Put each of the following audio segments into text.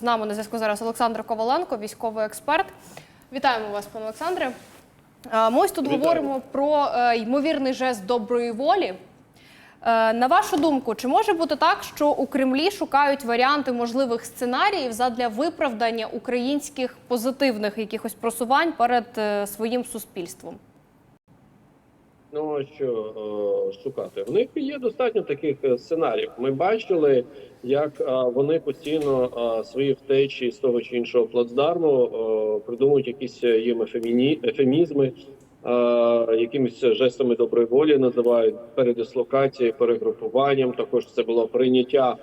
з нами на зв'язку зараз Олександр Коваленко, військовий експерт. Вітаємо вас, пане Олександре. Ми ось тут Вітаю. говоримо про е, ймовірний жест доброї волі. Е, На вашу думку, чи може бути так, що у Кремлі шукають варіанти можливих сценаріїв задля виправдання українських позитивних якихось просувань перед е, своїм суспільством? Ну що е, шукати? В них є достатньо таких е, сценаріїв. Ми бачили, як е, вони постійно свої втечі з того чи іншого плацдарму придумують якісь їм ефеміні, ефемізми, якимись жестами доброї волі називають передислокацією, перегрупуванням. Також це було прийняття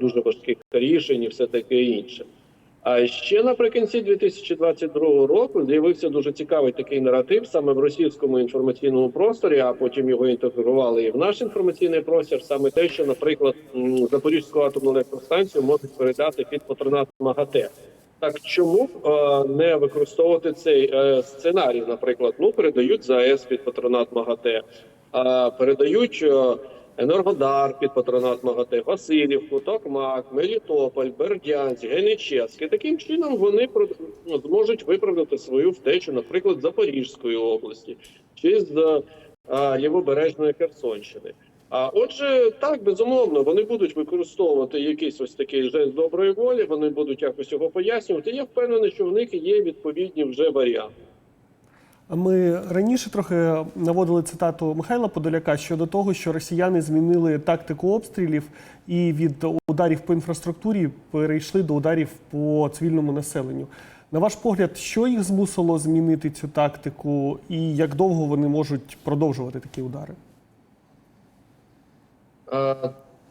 дуже важких рішень і все таке інше. А ще наприкінці 2022 року з'явився дуже цікавий такий наратив саме в російському інформаційному просторі, а потім його інтегрували і в наш інформаційний простір. Саме те, що, наприклад, Запорізьку атомну електростанцію можуть передати під патронат МАГАТЕ. Так чому е, не використовувати цей е, сценарій? Наприклад, ну передають ЗАЕС під патронат МАГАТЕ, а передають. е, Енергодар під патронат МАГАТЕ, Васильівку, Токмак, Мелітополь, Бердянськ, Генічевськ. І Таким чином вони ну, зможуть виправдати свою втечу, наприклад, Запорізької області чи з а, лівобережної Херсонщини. А отже, так безумовно, вони будуть використовувати якийсь ось такий жест доброї волі. Вони будуть якось його пояснювати. Я впевнений, що в них є відповідні вже варіанти. Ми раніше трохи наводили цитату Михайла Подоляка щодо того, що росіяни змінили тактику обстрілів і від ударів по інфраструктурі перейшли до ударів по цивільному населенню. На ваш погляд, що їх змусило змінити цю тактику, і як довго вони можуть продовжувати такі удари? Е,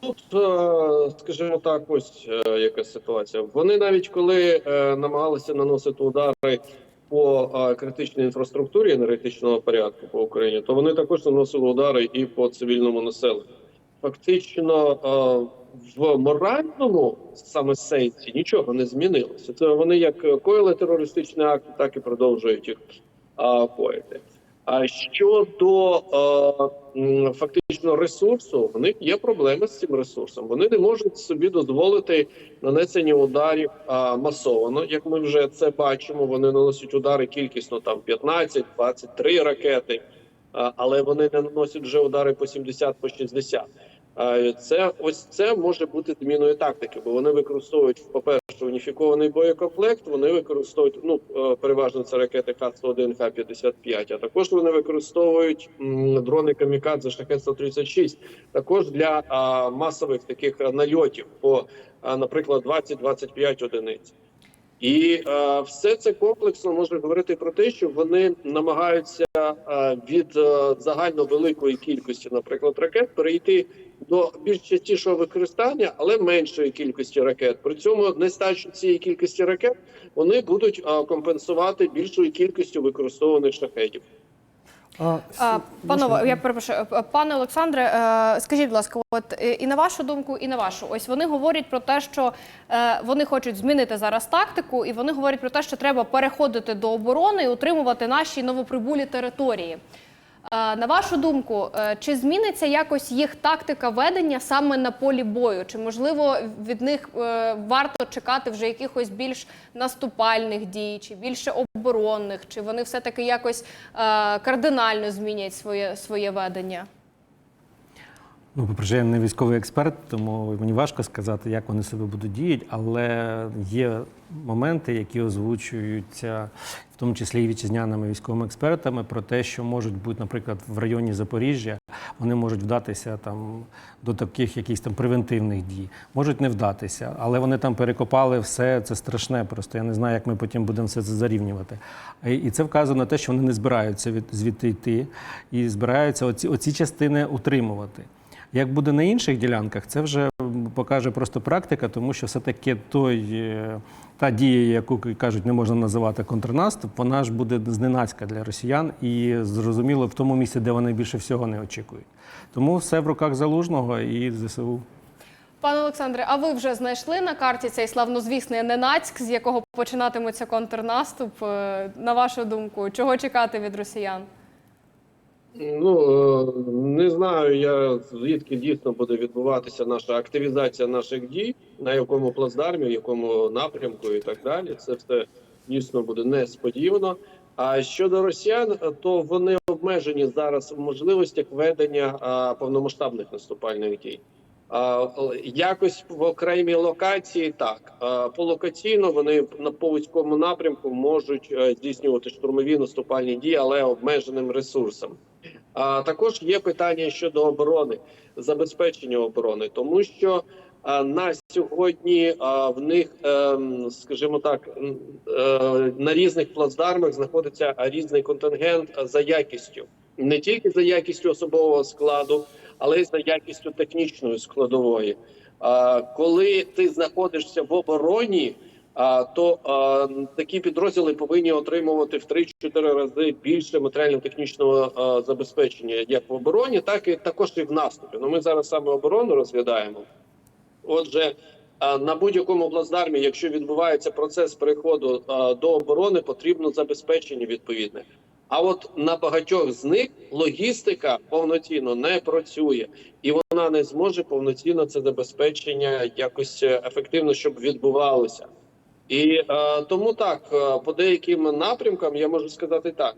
Тут, е, скажімо так, ось е, яка ситуація. Вони навіть коли намагалися наносити удари по критичній інфраструктурі енергетичного порядку по Україні, то вони також наносили удари і по цивільному населенню. Фактично в моральному саме сенсі нічого не змінилося. Це вони як коїли терористичні акти, так і продовжують їх коїти. А щодо е, фактично ресурсу, в них є проблеми з цим ресурсом. Вони не можуть собі дозволити нанесення ударів е, масовано. Як ми вже це бачимо, вони наносять удари кількісно там 15, 23 ракети, е, але вони не наносять вже удари по 70, по 60. Це ось це може бути зміною тактики, бо вони використовують по-перше уніфікований боєкомплект. Вони використовують ну е, переважно це ракети Х-101, Х-55, А також вони використовують дрони камікадзе шахет 136 також для а, масових таких нальотів по, а, наприклад, 20-25 одиниць. І е, все це комплексно може говорити про те, що вони намагаються е, від е, загально великої кількості, наприклад, ракет перейти до більш частішого використання, але меншої кількості ракет. При цьому нестачу цієї кількості ракет вони будуть е, компенсувати більшою кількістю використованих шахетів. А, А, Панове, я перепрошую, Е, пане Олександре, е, скажіть, будь ласка, от е, і на вашу думку, і на вашу, ось вони говорять про те, що е, вони хочуть змінити зараз тактику, і вони говорять про те, що треба переходити до оборони і утримувати наші новоприбулі території. Е, На вашу думку, е, чи зміниться якось їх тактика ведення саме на полі бою? Чи можливо від них е, варто чекати вже якихось більш наступальних дій, чи більше оборонних, чи вони все таки якось кардинально змінять своє своє ведення? Ну, по-перше, я не військовий експерт, тому мені важко сказати, як вони себе будуть діяти, але є моменти, які озвучуються, в тому числі і вітчизняними військовими експертами, про те, що можуть бути, наприклад, в районі Запоріжжя, вони можуть вдатися там до таких якихось там превентивних дій, можуть не вдатися, але вони там перекопали все, це страшне. Просто я не знаю, як ми потім будемо все це зарівнювати. І- це вказує на те, що вони не збираються від звідти йти і збираються оці, оці частини утримувати. Як буде на інших ділянках, це вже покаже просто практика, тому що все-таки той, е, та дія, яку кажуть, не можна називати контрнаступ, вона ж буде зненацька для росіян і зрозуміло в тому місці, де вони більше всього не очікують. Тому все в руках залужного і ЗСУ. Пане Олександре, а ви вже знайшли на карті цей славнозвісний Ненацьк, з якого починатиметься контрнаступ? Е, На вашу думку, чого чекати від росіян? Ну е, не знаю я звідки дійсно буде відбуватися наша активізація наших дій, на якому плацдармі, якому напрямку і так далі. Це все дійсно буде несподівано. А щодо росіян, то вони обмежені зараз в можливостях ведення а, повномасштабних наступальних дій. А, якось в окремій локації так а, полокаційно вони на по вузькому напрямку можуть е, здійснювати штурмові наступальні дії, але обмеженим ресурсом. А також є питання щодо оборони, забезпечення оборони, тому що на сьогодні в них, ем, скажімо так, е, на різних плацдармах знаходиться різний контингент за якістю, не тільки за якістю особового складу, але й за якістю технічної складової. Коли ти знаходишся в обороні, то такі підрозділи повинні отримувати в 3-4 рази більше матеріально-технічного забезпечення як в обороні, так і також і в наступі. Ну ми зараз саме оборону розглядаємо. Отже, на будь-якому плацдармі, якщо відбувається процес переходу до оборони, потрібно забезпечення відповідне. А от на багатьох з них логістика повноцінно не працює, і вона не зможе повноцінно це забезпечення якось е, ефективно, щоб відбувалося. І е, тому так е, по деяким напрямкам я можу сказати так.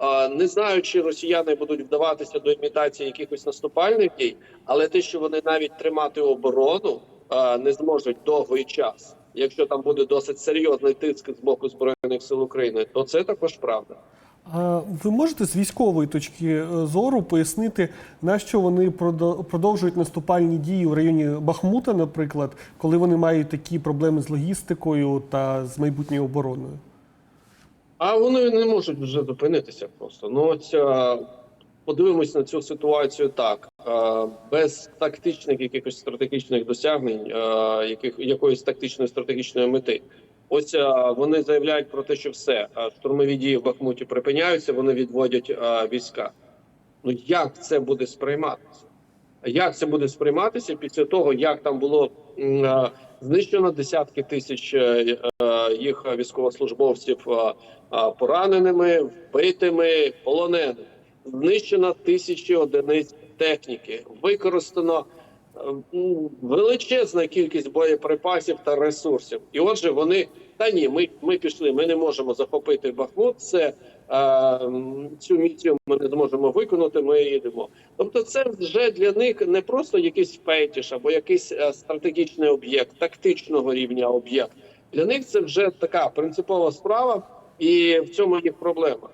Е, не знаю, чи росіяни будуть вдаватися до імітації якихось наступальних дій, але те, що вони навіть тримати оборону е, не зможуть довгий час, якщо там буде досить серйозний тиск з боку збройних сил України, то це також правда. А ви можете з військової точки е, зору пояснити, на що вони продо- продовжують наступальні дії в районі Бахмута, наприклад, коли вони мають такі проблеми з логістикою та з майбутньою обороною? А вони не можуть вже зупинитися просто. Ну ось е, подивимось на цю ситуацію так. Е, Без тактичних якихось стратегічних досягнень, яких якоїсь тактичної стратегічної мети. Ось е, вони заявляють про те, що все е, штурмові дії в Бахмуті припиняються, вони відводять е, війська. Ну як це буде сприйматися? Як це буде сприйматися після того, як там було знищено десятки тисяч їх військовослужбовців пораненими, вбитими, полоненими, знищено тисячі одиниць техніки, використано величезна кількість боєприпасів та ресурсів. І отже, вони та ні, ми, ми пішли, ми не можемо захопити Бахмут. Це е, цю місію ми не зможемо виконати. Ми їдемо. Тобто, це вже для них не просто якийсь фетіш або якийсь е, стратегічний об'єкт, тактичного рівня об'єкт. Для них це вже така принципова справа, і в цьому їх проблема.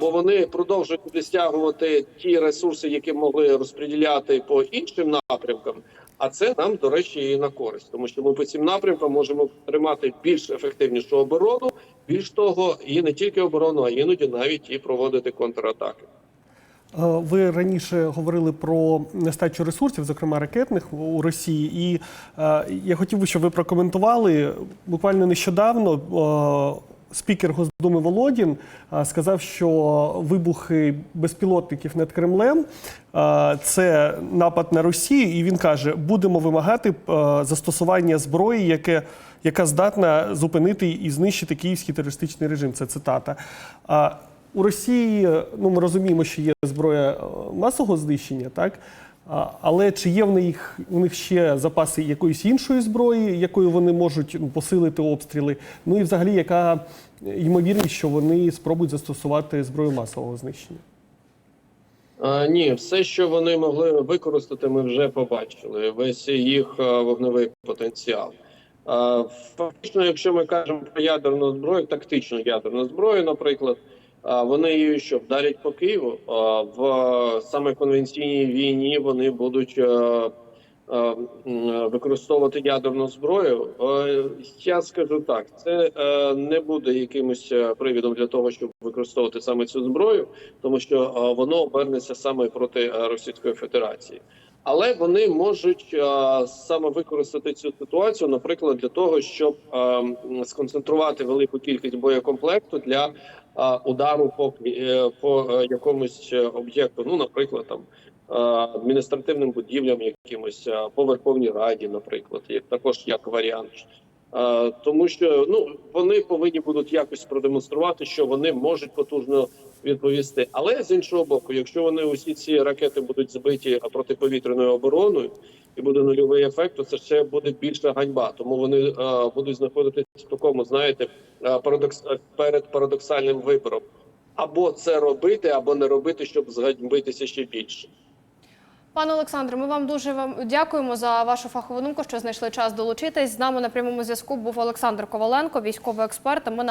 Бо вони продовжують стягувати ті ресурси, які могли розподіляти по іншим напрямкам. А це нам, до речі, і на користь, тому що ми по цим напрямкам можемо тримати більш ефективнішу оборону. Більш того, і не тільки оборону, а іноді навіть і проводити контратаки. Е, Ви раніше говорили про нестачу ресурсів, зокрема ракетних у Росії, і е, я хотів би, щоб ви прокоментували буквально нещодавно. Спікер Госдуми Володін е, сказав, що вибухи безпілотників над Кремлем е, це напад на Росію, і він каже: будемо вимагати е, застосування зброї, яке, яка здатна зупинити і знищити київський терористичний режим. Це цитата. У Росії ну ми розуміємо, що є зброя масового знищення, так але чи є в них у них ще запаси якоїсь іншої зброї, якою вони можуть ну, посилити обстріли? Ну і взагалі, яка ймовірність, що вони спробують застосувати зброю масового знищення? А, ні, все, що вони могли використати, ми вже побачили. Весь їх вогневий потенціал. А, фактично, якщо ми кажемо про ядерну зброю, тактичну ядерну зброю, наприклад, вони що вдарять по Києву. В саме конвенційній війні вони будуть. а, а, м, Використовувати ядерну зброю, Е, я скажу так: це е, не буде якимось е, привідом для того, щоб використовувати саме цю зброю тому що е, воно обернеться саме проти е, Російської Федерації. Але вони можуть е, саме використати цю ситуацію, наприклад, для того, щоб е, м, сконцентрувати велику кількість боєкомплекту для е, удару по, е, по е, якомусь е, об'єкту. Ну, наприклад, там адміністративним будівлям, якимось по Верховній Раді, наприклад, як також як варіант. Тому що ну вони повинні будуть якось продемонструвати, що вони можуть потужно відповісти. Але з іншого боку, якщо вони усі ці ракети будуть збиті протиповітряною обороною і буде нульовий ефект, то це ще буде більша ганьба. Тому вони е, будуть знаходитися в такому, знаєте, парадокс перед парадоксальним вибором. Або це робити, або не робити, щоб зганьбитися ще більше. Пане Олександре, ми вам дуже вам дякуємо за вашу фахову думку, що знайшли час долучитись. З нами на прямому зв'язку був Олександр Коваленко, військовий експерт. Ми